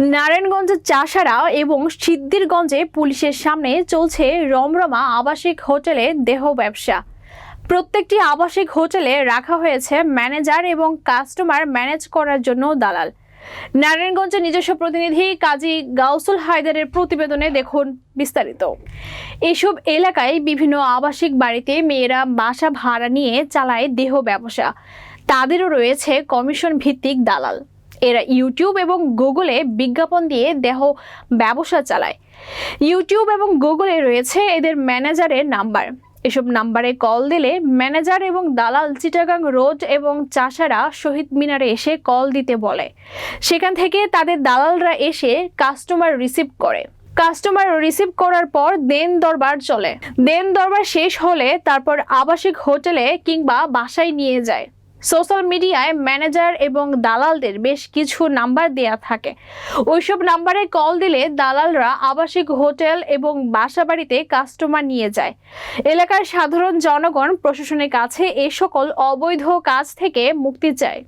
নারায়ণগঞ্জের চাষারা এবং সিদ্ধিরগঞ্জে পুলিশের সামনে চলছে রমরমা আবাসিক হোটেলে দেহ ব্যবসা। প্রত্যেকটি আবাসিক হোটেলে রাখা হয়েছে ম্যানেজার এবং কাস্টমার ম্যানেজ করার জন্য দালাল। নারায়ণগঞ্জের নিজস্ব প্রতিনিধি কাজী গাউসুল হায়দারের প্রতিবেদনে দেখুন বিস্তারিত। এসব এলাকায় বিভিন্ন আবাসিক বাড়িতে মেয়েরা বাসা ভাড়া নিয়ে চালায় দেহ ব্যবসা। তাদেরও রয়েছে কমিশন ভিত্তিক দালাল। এরা ইউটিউব এবং গুগলে বিজ্ঞাপন দিয়ে দেহ ব্যবসা চালায়। ইউটিউব এবং গুগলে রয়েছে এদের ম্যানেজারের নাম্বার এসব নাম্বারে কল দিলে ম্যানেজার এবং দালাল চিটাগাং রোড এবং চাষারা শহীদ মিনারে এসে কল দিতে বলে। সেখান থেকে তাদের দালালরা এসে কাস্টমার রিসিভ করে। কাস্টমার রিসিভ করার পর দেন দরবার চলে। দেন দরবার শেষ হলে তারপর আবাসিক হোটেলে কিংবা বাসায় নিয়ে যায়। সোশ্যাল মিডিয়ায় ম্যানেজার এবং দালালদের বেশ কিছু নাম্বার দেয়া থাকে। ওইসব নাম্বারে কল দিলে দালালরা আবাসিক হোটেল এবং বাসা বাড়িতে কাস্টমার নিয়ে যায়। এলাকার সাধারণ জনগণ প্রশাসনের কাছে এ সকল অবৈধ কাজ থেকে মুক্তি চায়।